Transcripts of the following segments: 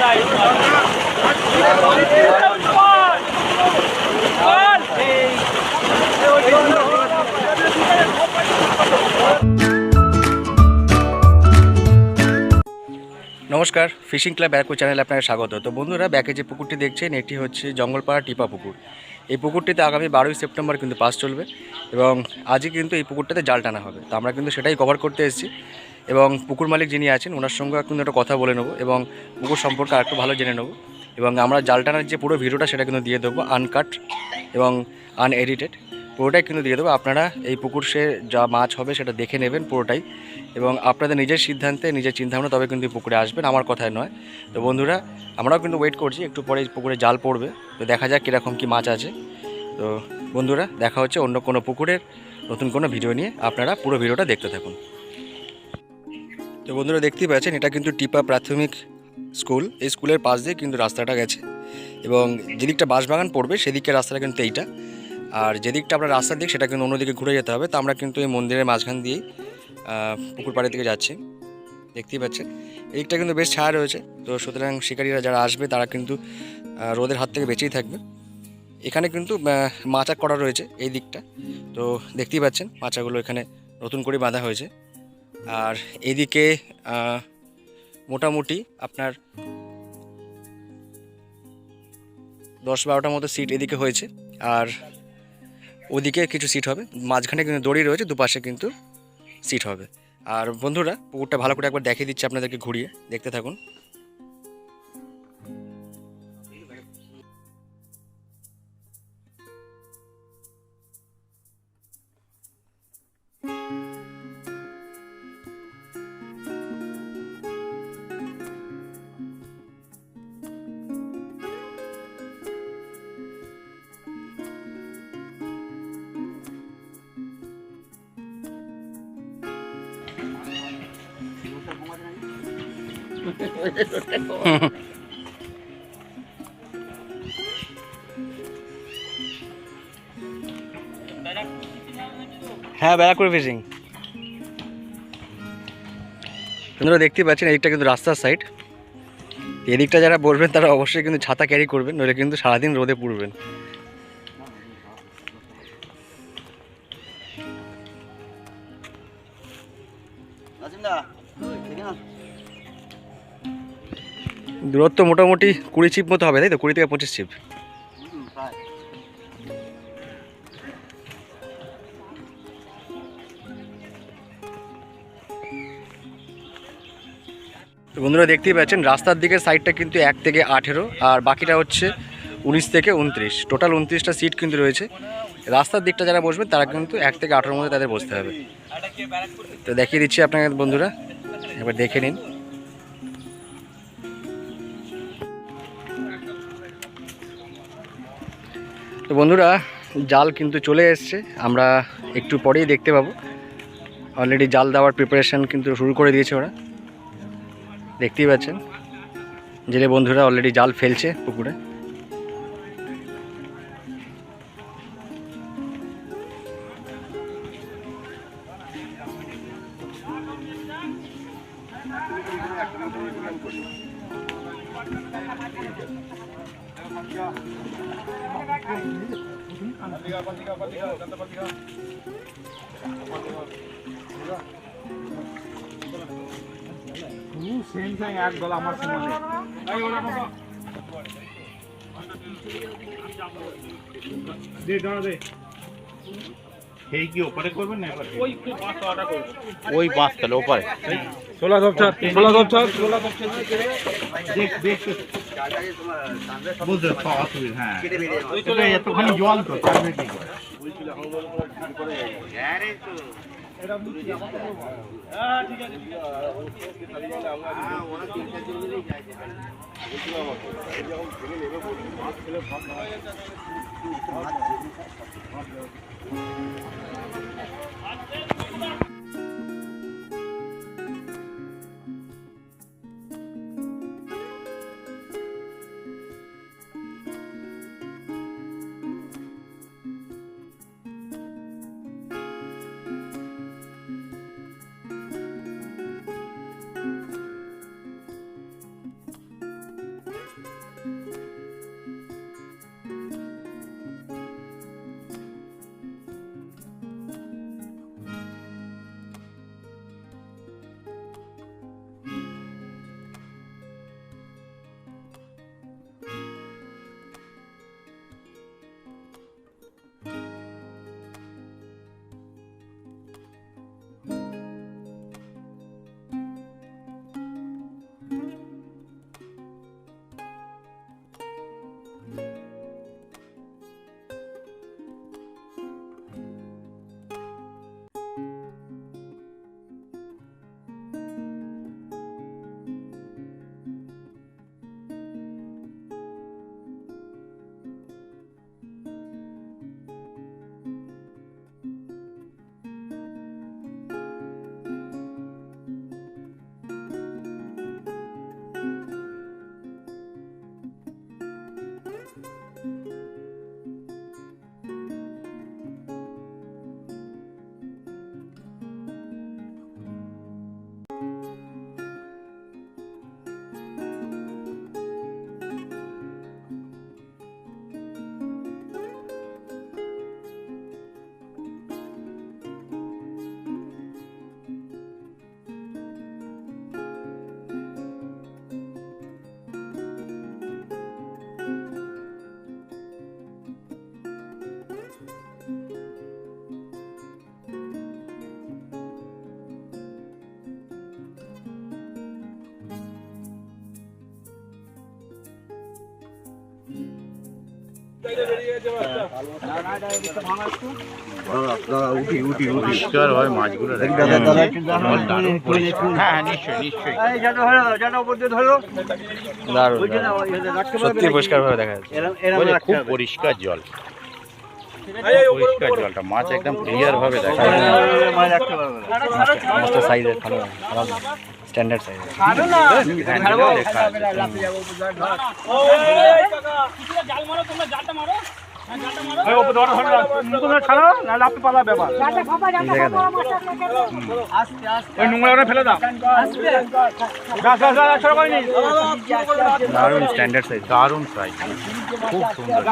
নমস্কার, fishing club ব্যাকু চ্যানেলে আপনাকে স্বাগত। তো বন্ধুরা, ব্যাকে যে পুকুরটি দেখছেন, এটি হচ্ছে জঙ্গলপাড়া টিপা পুকুর। এই পুকুরটিতে আগামী বারোই সেপ্টেম্বর কিন্তু পাস চলবে এবং আজই কিন্তু এই পুকুরটাতে জাল টানা হবে। তো আমরা কিন্তু সেটাই কভার করতে এসেছি। এবং পুকুর মালিক যিনি আছেন, ওনার সঙ্গে কিন্তু একটা কথা বলে নেব এবং পুকুর সম্পর্কে আরেকটু ভালো জেনে নেব। এবং আমরা জাল টানার যে পুরো ভিডিওটা, সেটা কিন্তু দিয়ে দেবো আনকাট এবং আনএডিটেড পুরোটাই কিন্তু দিয়ে দেবো। আপনারা এই পুকুর সে যা মাছ হবে, সেটা দেখে নেবেন পুরোটাই। এবং আপনাদের নিজের সিদ্ধান্তে, নিজের চিন্তাভাবনা, তবে কিন্তু পুকুরে আসবেন, আমার কথায় নয়। তো বন্ধুরা, আমরাও কিন্তু ওয়েট করছি, একটু পরে পুকুরে জাল পড়বে। তো দেখা যাক কীরকম কী মাছ আছে। তো বন্ধুরা, দেখা হচ্ছে অন্য কোনো পুকুরের নতুন কোনো ভিডিও নিয়ে। আপনারা পুরো ভিডিওটা দেখতে থাকুন। তো বন্ধুরা দেখতেই পাচ্ছেন, এটা কিন্তু টিপা প্রাথমিক স্কুল। এই স্কুলের পাশ দিয়ে কিন্তু রাস্তাটা গেছে। এবং যেদিকটা বাঁশবাগান পড়বে, সেদিকের রাস্তাটা কিন্তু এইটা। আর যেদিকটা আপনার রাস্তার দিক সেটা কিন্তু অন্যদিকে ঘুরে যেতে হবে। তো আমরা কিন্তু এই মন্দিরের মাঝখান দিয়েই পুকুর পাড়ের দিকে যাচ্ছি। দেখতেই পাচ্ছেন এদিকটা কিন্তু বেশ ছায়া রয়েছে। তো সুতরাং শিকারীরা যারা আসবে, তারা কিন্তু রোদের হাত থেকে বেঁচেই থাকবে। এখানে কিন্তু মাচা করা রয়েছে, এই দিকটা। তো দেখতেই পাচ্ছেন, মাচাগুলো এখানে নতুন করে বাঁধা হয়েছে। আর এদিকে মোটামুটি আপনার দশ বারোটার মতো সিট এদিকে হয়েছে। আর ওদিকে কিছু সিট হবে। মাঝখানে কিন্তু দড়ি রয়েছে, দুপাশে কিন্তু সিট হবে। আর বন্ধুরা, পুকুরটা ভালো করে একবার দেখিয়ে দিচ্ছি আপনাদেরকে ঘুরিয়ে। দেখতে থাকুন। হ্যাঁ ব্যারাকপুর ফিশিং। আপনারা দেখতে পাচ্ছেন, এদিকটা কিন্তু রাস্তার সাইড এদিকটা যারা বসবেন তারা অবশ্যই কিন্তু ছাতা ক্যারি করবেন, নইলে কিন্তু সারাদিন রোদে পুড়বেন। দূরত্ব মোটামুটি কুড়ি চিপ মতো হবে, তাই তো? কুড়ি থেকে পঁচিশ চিপ বন্ধুরা, দেখতেই পাচ্ছেন, রাস্তার দিকের সাইডটা কিন্তু এক থেকে আঠেরো, আর বাকিটা হচ্ছে উনিশ থেকে উনত্রিশ। টোটাল উনত্রিশটা সিট কিন্তু রয়েছে। রাস্তার দিকটা যারা বসবে, তারা কিন্তু এক থেকে আঠেরোর মধ্যে তাদের বসতে হবে। তো দেখিয়ে দিচ্ছি আপনাকে বন্ধুরা, এবার দেখে নিন। তো বন্ধুরা, জাল কিন্তু চলে এসছে। আমরা একটু পরেই দেখতে পাবো। অলরেডি জাল দেওয়ার প্রিপারেশন কিন্তু শুরু করে দিয়েছে ওরা। দেখতেই পাচ্ছেন। জেলে বন্ধুরা অলরেডি জাল ফেলছে পুকুরে। সেম সেম এক দল আমার সমানে দে দাঁড়া দে এই কি ওপারে করবেন না এবারে ওই ওই বাস তাহলে ওপারে। ষোলা দপচার ষোলা দপচার ষোলা দপচার দেখ দেখ। বুঝতে পাওয়া তুই হ্যাঁ এটা এতখানি জল তো তার কি করে ভাত দারুণ। সত্যি পরিষ্কারভাবে দেখা যাচ্ছে। খুব পরিষ্কার জল। পরিষ্কার জলটা মাছ একদম ক্লিয়ার ভাবে দেখা যায় মাছটা সাইজের ভালো খারাপ স্ট্যান্ডার্ড সাইজ লেখা আছে দারুণ স্ট্যান্ডার্ড সাইজ দারুণ সাইজ খুব সুন্দর।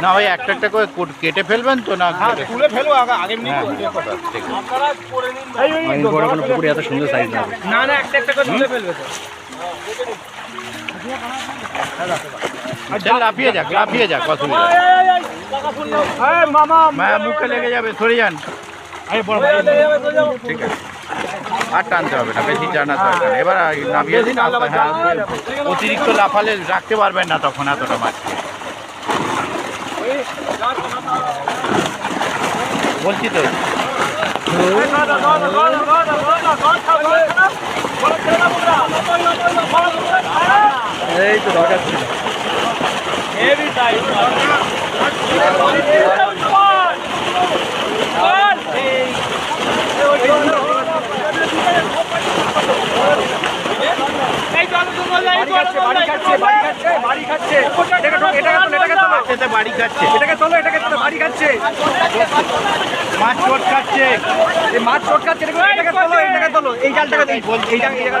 না ওই একটা একটা করে কোট- কেটে ফেলবেন তো না? তুলে ফেলব আগে ঠিক আছে। অনেক বড় কোনো পুকুরে এত সুন্দর সাইজ না। আচ্ছা লাফিয়ে যাক লাফিয়ে যাক অসুবিধা মায়া মুখে লেগে যাবে সরে যান ঠিক আছে আর টানতে হবে না বেশি টানাতে হবে না এবার নামিয়ে দিন হ্যাঁ অতিরিক্ত লাফালে রাখতে পারবেন না তখন এতটা মাছকে বলছি তো এই তো দরকার ছিল। বাড়ি খাচ্ছে এটাকে তোলো এটাকে তোলো বাড়ি খাচ্ছে মাছ চোট খাচ্ছে এই মাছ চট খাচ্ছে এটাকে তোলো এটাকে তোলো এই জালটাকে এই জায়গায় এই জায়গায়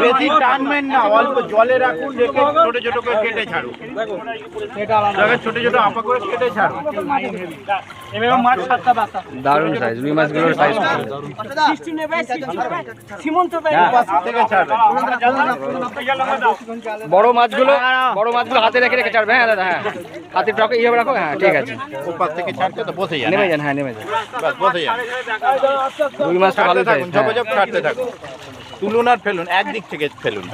বেশি টানবেন না অল্প জলে রাখুন রেখে ছোট ছোট করে কেটে ছাড়ুন। দেখে ছোট ছোট আপা করে কেটে ছাড়ুন। দারুণ সাইজ রুই মাছগুলোর সাইজ বড় মাছগুলো বড় মাছগুলো হাতে রেখে রেখে ছাড়বে হ্যাঁ দাদা হ্যাঁ। হাতে টকে ইয়ে রাখো হ্যাঁ ঠিক আছে। ওপার থেকে ছাড়তে তো বসে যান নেমে যান হ্যাঁ নেমে যান। ব্যাস, বসে যান রুই মাছটা ভালো ছাড়তে সাইজ ঝপঝপ ছাড়তে থাকুন। তুলুন আর ফেলুন একদিক থেকে ফেলুন।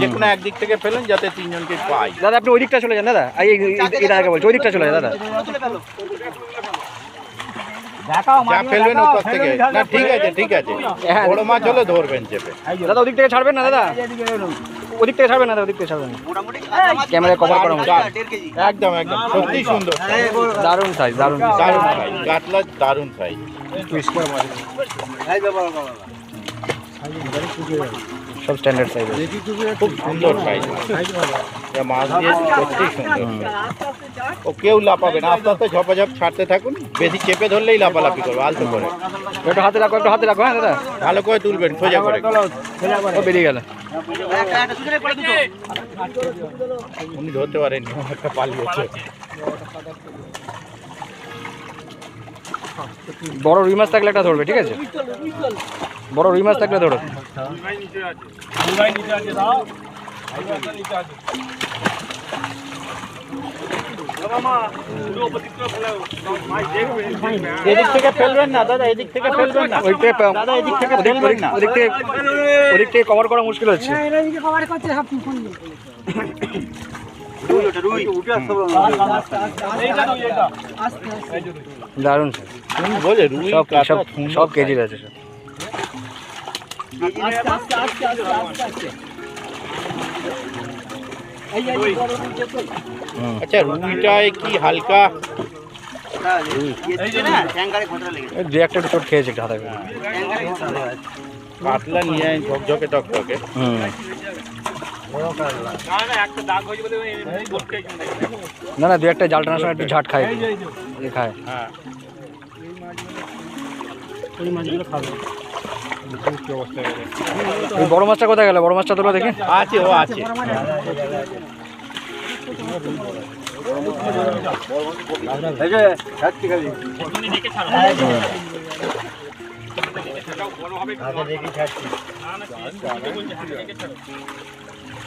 যে কোনো একদিক থেকে ফেলুন যাতে তিনজনকে পাই। দাদা আপনি ওই দিকটা চলে যান দাদা। এই বলছি ওই দিকটা চলে যান দাদা। যা ফেলবেন থেকে। না ঠিক আছে ঠিক আছে। হ্যাঁ। বড় মাছ হলে ধরবেন চেপে। দাদা ওদিক থেকে ছাড়বেন না দাদা। ওদিক থেকে ছাড়বেন না দাদা ওদিক থেকে ছাড়বেন ক্যামেরা কভার করা একদম একদম। সত্যি সুন্দর। দারুণ সাইজ দারুণ দারুণ সাইজ কাতলা দারুণ সাইজ সব স্ট্যান্ডার্ড সাইজ খুব সুন্দর সাইজ মাছ দিয়ে সত্যি সুন্দর। ও কেউ লাপাবে না। আস্তে আস্তে ঝপাঝপ ছাড়তে থাকুন। বেশি চেপে ধরলেই লাপালাপি করবে আলতো করে। একটু হাতে রাখো একটু হাতে রাখো হ্যাঁ দাদা? ভালো করে তুলবেন সোজা করে। ও বেরিয়ে গেল। উনি ধরতে পারেন একটা পালিয়েছে। বড় রুই মাছ থাকলে একটা ধরবে ঠিক আছে? বড় রুই মাছ থাকলে ধরো। এদিক থেকে ফেলবেন না দাদা এদিক থেকে ফেলবেন না। ওই দাদা এদিক থেকে ওদিক ফেলবেন না। ওদিক থেকে ওদিক থেকে কভার করা মুশকিল হচ্ছে। রুই সব সব সব। কেজির আছে সব আচ্ছা রুইটায় কি হালকা? দু একটা চোট খেয়েছে হাতে করে। নিয়ে ঝকঝকে টকটকে। হুম। না না দু একটা জাল টানার সময় একটু ঝাট খায়। খায়। হ্যাঁ। এই বড় মাছটা কোথায় গেল? বড় মাছটা তোলো দেখি। আছে ও আছে।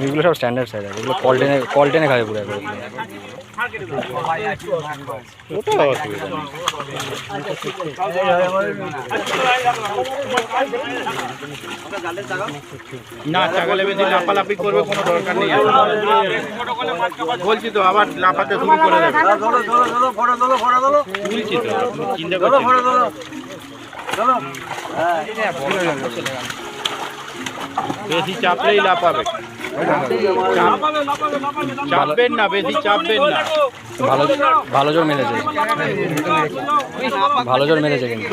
এগুলো সব স্ট্যান্ডার্ড সাইজ আছে এগুলো কল টেনে কল টেনে খাবে পুরো একবারে। না চাগালে বেশি লাফালাফি করবে কোনো দরকার নেই বলছি তো আবার লাফাতে শুরু করে দেবে তো চিন্তা করছেন না। বেশি চাপলেই চাপ- চাপবেন না বেশি চাপবেন না। ভালো ভালো জোর মেরেছে ভালো জোর মেরেছে কিন্তু।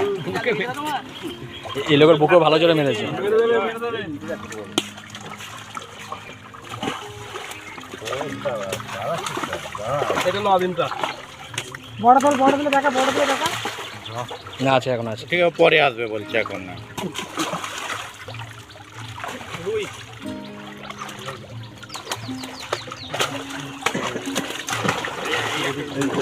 এই লোকের বুকেও ভালো জোরে মেরেছে না আছে এখন আছে। ঠিক আছে পরে আসবে বলছে এখন না। তো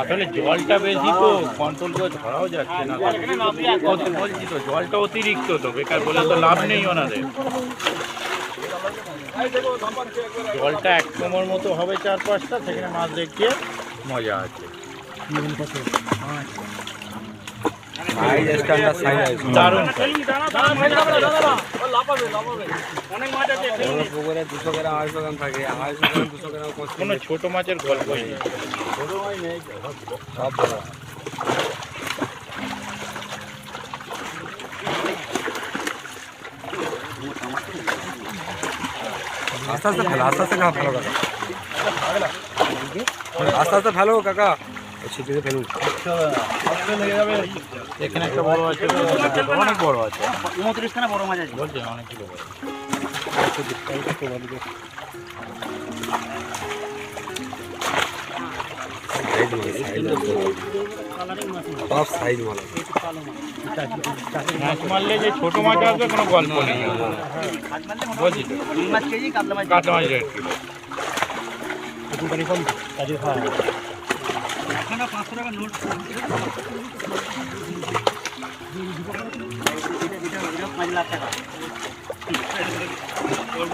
আসলে জলটা বেশি তো কন্ট্রোল করে ধরাও যাচ্ছে না। বলছি তো, জলটা অতিরিক্ত তো, বেকার বলে তো লাভ নেই ওনাদের। জলটা এক কোমর মতো হবে চার পাঁচটা, সেখানে মাছ দেখিয়ে মজা আছে। দারুণ। কোনো ছোট মাছের গল্পই নেই। আস্তে আস্তে ফেলো আস্তে আস্তে না ফেলো কাকা? আস্তে আস্তে ফেলো কাকা। ফেলুন এখানে একটা বড় আছে অনেক বড় আছে। উনত্রিশ খানা বড় মাছ আছে। বড় মারলে যে ছোট মাছ আসবে কোনো গল্প নেই। বলছি মাছ কেজি কাতলা মাছ। কাতলা মাছ দেড় কিলো। একখানা পাঁচশো টাকা নোট পাঁচ লাখ টাকা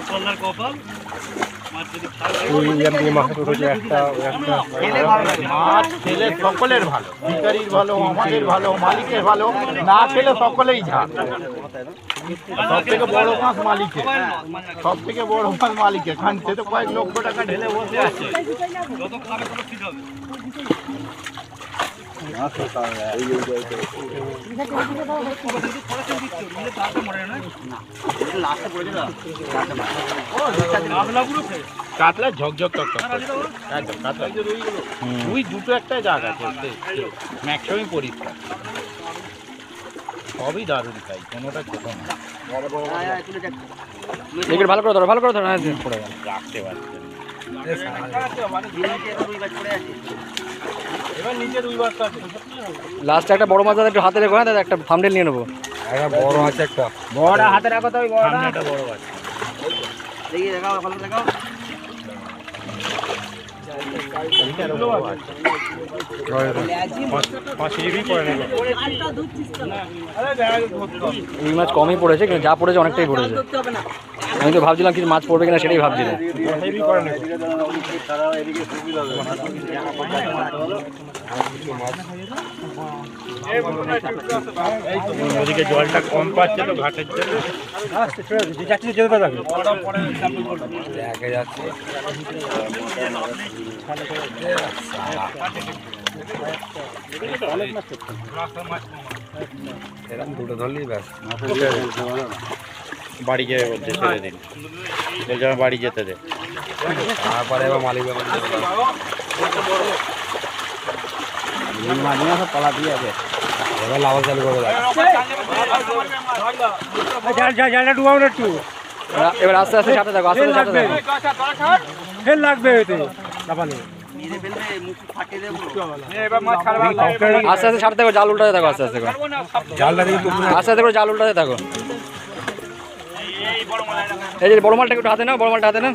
কল্যাণ কপাল মাছ খেলে ভালো লাগে মাছ খেলে সকলের ভালো ভিকারির ভালো আমাদের ভালো মালিকের ভালো না খেলে সকলেই ঝাল সব থেকে বড় মাছ মালিকের সব থেকে বড় মাছ মালিকের খান সে তো কয়েক লক্ষ টাকা ঢেলে বসে আছে। যত খাবে তত ঠিক হবে। লাস্টে পড়ে যেত কাতলা ঝকঝক টক টক একদম কাতলা। দুই দুটো একটা জাগ আছে ম্যাক্সিমাম পরিষ্কার। সবই দারুণ খাই কোনোটা ছোট না। এগুলো ভালো করে ধরো ভালো করে ধরো হ্যাঁ পড়ে গেল রাখতে পারছেন। লাস্টে একটা বড় মাছ দাদা একটু হাতে রেখো হ্যাঁ দাদা একটা থামডেল নিয়ে নেব। একটা বড় আছে পাঁচ দেখি দেখাও নেবে এই মাছ কমই পড়েছে, কিন্তু যা পড়েছে অনেকটাই পড়েছে। আমি তো ভাবছিলাম কিছু মাছ পড়বে কিনা সেটাই ভাবছিলাম ওদিকে জলটা কম পাচ্ছে তো ঘাটের জন্য। বাড়ি যাবে বলছে ছেড়ে দিন। বলছে বাড়ি যেতে দে। তারপরে এবার- এবার আস্তে আস্তে সাথে থাকো আস্তে আস্তে আস্তে আস্তে সাথে থাকো জাল উল্টাতে থাকো আস্তে আস্তে আস্তে আস্তে করে জাল উল্টাতে থাকো এই যে বড় মালটা একটু হাতে নাও বড় মালটা হাতে নাও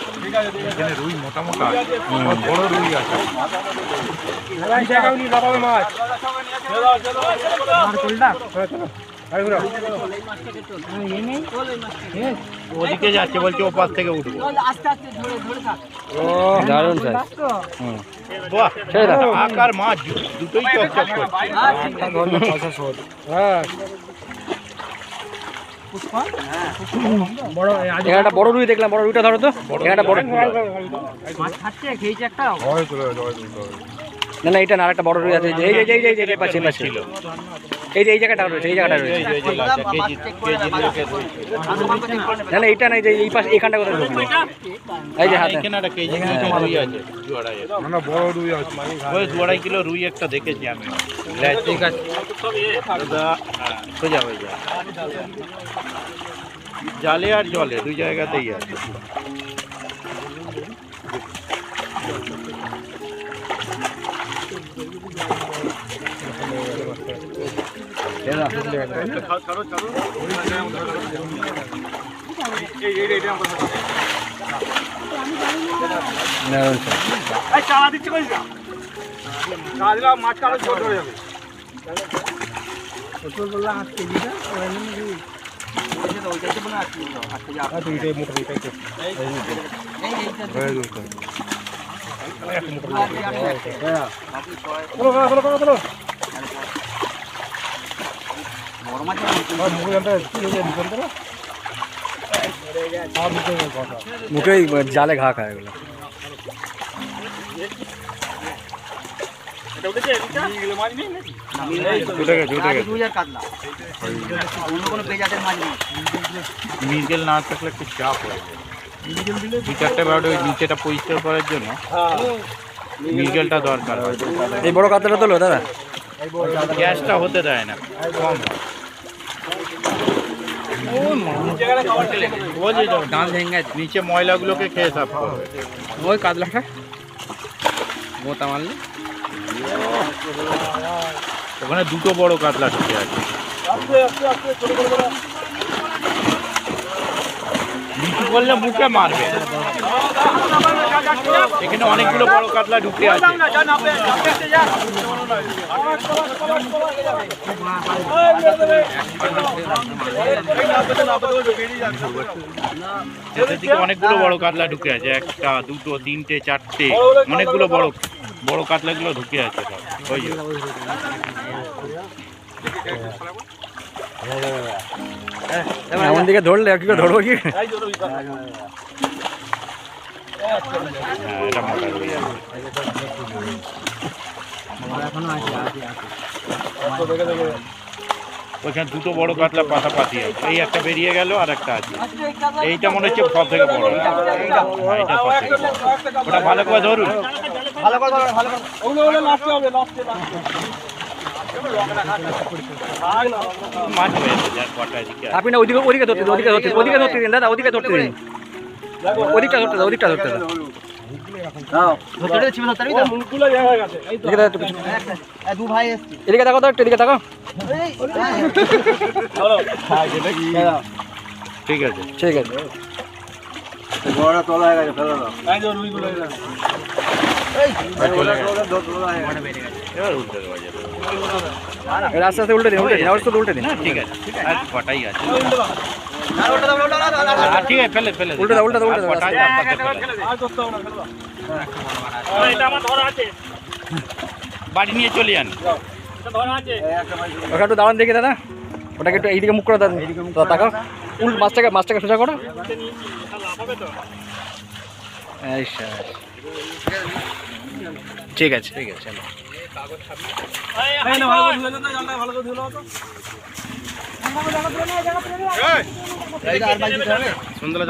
বেশি রুই মোটা মোটা বড় রুই আছে। ওদিকে যাচ্ছে বলছে ওপাশ থেকে উঠবো। দারুণ। আকার মাছ দুটোই চকচক করছে। এখানে একটা বড় রুই দেখলাম বড় রুইটা ধরো তো। এখানে একটা বড় না না এটা না আরেকটা বড় রুই আছে। এই যে এই যে এই যে এই যে এই যে পাশে পাশে। ছিল। এই যে এই জায়গাটা রয়েছে এই জায়গাটা রয়েছে। এই যে- এই যে লাচা, কেজি কেজি দুয়েকের রুই। না না এটা না এই যে এই পাশে এইখানটা কোথায় ঢুকলো এই যে হাতে। এখানে একটা কেজি দুয়েকের রুই আছে দু আড়াই বড় রুই আছে। ওই দু আড়াই কিলো রুই একটা দেখেছি আমি। ঠিক আছে। সোজা হয়ে যায় জালে আর জলে দুই জায়গাতেই আছে। দারুণ size। মুখেই জালে ঘা খায় এগুলো। না থাকলে একটু চাপ হয়ে যায়। দু চারটে বারোটা ওই নিচেটা পরিষ্কার করার জন্য দরকার হয়। এই বড় কাতলাটা দাদা। গ্যাসটা হতে দেয় না। কম বলছি তো, নিচে ময়লাগুলোকে খেয়ে সাফ করবে ওই কাতলাটা মোতা মারলে। ওখানে দুটো বড় কাতলা ঢুকে আছে। নিচু করলে মুখে মারবে। এখানে অনেকগুলো বড় কাতলা ঢুকে আছে। অনেকগুলো বড় কাতলা ঢুকে আছে একটা দুটো তিনটে চারটে অনেকগুলো বড় বড় কাতলাগুলো ঢুকে আছে ওই এমন দিকে ধরলে কি ধরবো কি? হ্যাঁ এটা মোটা। ওইখানে দুটো বড় কাতলা পাশাপাশি আছে। এই একটা বেরিয়ে গেল আর একটা আছে। এইটা মনে হচ্ছে সব থেকে বড়। এটা সব থেকে ওটা ভালো করে ধরুন। আপনি না ওদিকে ওদিকে ধরতে দিন ওদিকে ধরতে দিন, ওদিকে ধরতে দিন দাদা ওদিকে ধরতে দিন। ওদিকটা ধরতে দাও ওদিকটা ধরতে দাও। এদিকে দাও একটু পিছনে। এদিকে দেখো তো একটু এদিকে দেখো ঠিক আছে। ঠিক আছে। চলে গেছে। এবার উল্টে দেওয়া যাবে এবার আস্তে আস্তে উল্টে দিন উল্টে দিন আবার শুধু উল্টে দিন। না ঠিক আছে আর কটাই আছে? আর উল্টে দাও, উল্টে দাও, উল্টে। বাড়ি নিয়ে চলে যান ওটা একটু দাঁড়ান দেখি দাদা ওটাকে একটু এইদিকে মুখ করে দাদা তাকাও উল্ট মাছটাকে মাছটাকে সোজা করো ঠিক আছে ঠিক আছে সন্ধ্যা